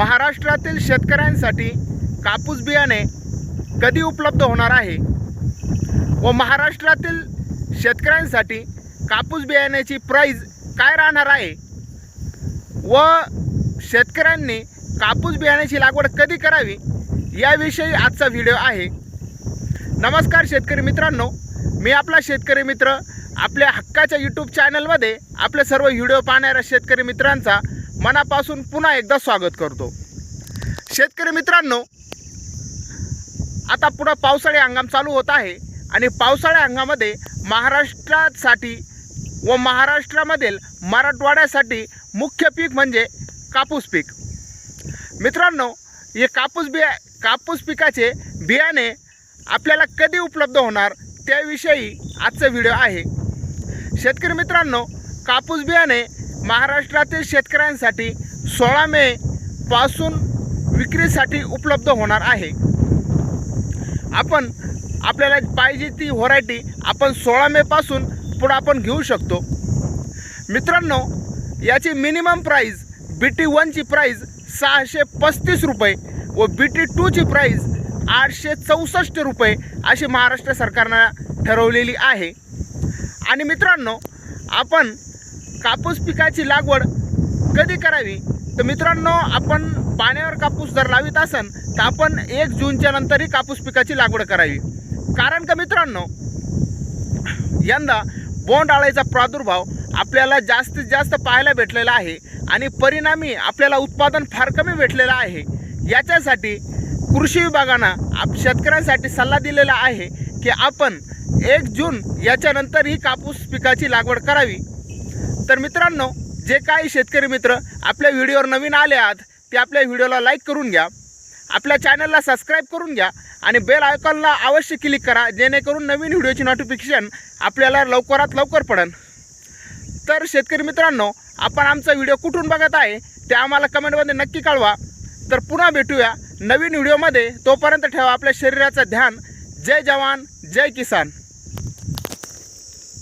महाराष्ट्रातील शेतकऱ्यांसाठी कापूस बियाणे कधी उपलब्ध होणार आहे? व महाराष्ट्रातील शेतकऱ्यांसाठी कापूस बियाण्याची प्राईज काय राहणार आहे? व शेतकऱ्यांनी कापूस बियाण्याची लागवड कधी करावी? याविषयी आजचा व्हिडिओ आहे. नमस्कार शेतकरी मित्रांनो. मी आपला शेतकरी मित्र आपल्या हक्काच्या यूट्यूब चॅनलमध्ये आपले सर्व व्हिडिओ पाहणाऱ्या शेतकरी मित्रांचा मनापासून पुन्हा एकदा स्वागत करतो. शेतकरी मित्रांनो आता पुन्हा पावसाळी हंगाम चालू होत आहे आणि पावसाळ्या हंगामामध्ये महाराष्ट्रासाठी व महाराष्ट्रामधील मराठवाड्यासाठी मुख्य पीक म्हणजे कापूस पीक. मित्रांनो हे कापूस बिया कापूस पिकाचे बियाणे आपल्याला कधी उपलब्ध होणार त्याविषयी आजचा व्हिडिओ आहे. शेतकरी मित्रांनो कापूस बियाणे महाराष्ट्रातील शेतकऱ्यांसाठी सोळा मे पासून विक्रीसाठी उपलब्ध होणार आहे. आपण आपल्याला पाहिजे ती व्हरायटी आपण सोळा मे पासून पुढं आपण घेऊ शकतो. मित्रांनो याची मिनिमम प्राईज बी टी वनची प्राईज सहाशे पस्तीस रुपये व बी टी टूची प्राईज आठशे चौसष्ट रुपये अशी महाराष्ट्र सरकारनं ठरवलेली आहे. आणि मित्रांनो आपण कापूस पिकाची लागवड कधी करावी? तर मित्रांनो आपण पाण्यावर कापूस जर लावित असन तर आपण एक जूनच्या नंतरही कापूस पिकाची लागवड करावी. कारण का मित्रांनो यंदा बोंड प्रादुर्भाव आपल्याला जास्तीत जास्त पाहायला भेटलेला आहे आणि परिणामी आपल्याला उत्पादन फार कमी भेटलेलं आहे. याच्यासाठी कृषी विभागानं आप शेतकऱ्यांसाठी सल्ला दिलेला आहे की आपण एक जून याच्यानंतर ही कापूस पिकाची लागवड करावी. तर मित्रांनो जे काही शेतकरी मित्र आपल्या व्हिडिओवर नवीन आले आहात ते आपल्या व्हिडिओला लाईक करून घ्या आपल्या चॅनलला सबस्क्राईब करून घ्या आणि बेल आयकॉनला अवश्य क्लिक करा जेणेकरून नवीन व्हिडिओची नोटिफिकेशन आपल्याला लवकरात लवकर पडेल तर शेतकरी मित्रांनो आपण आमचा व्हिडिओ कुठून बघत आहे ते आम्हाला कमेंटमध्ये नक्की कळवा. तर पुन्हा भेटूया नवीन व्हिडिओमध्ये. तोपर्यंत ठेवा आपल्या शरीराचं ध्यान. जय जवान जय किसान.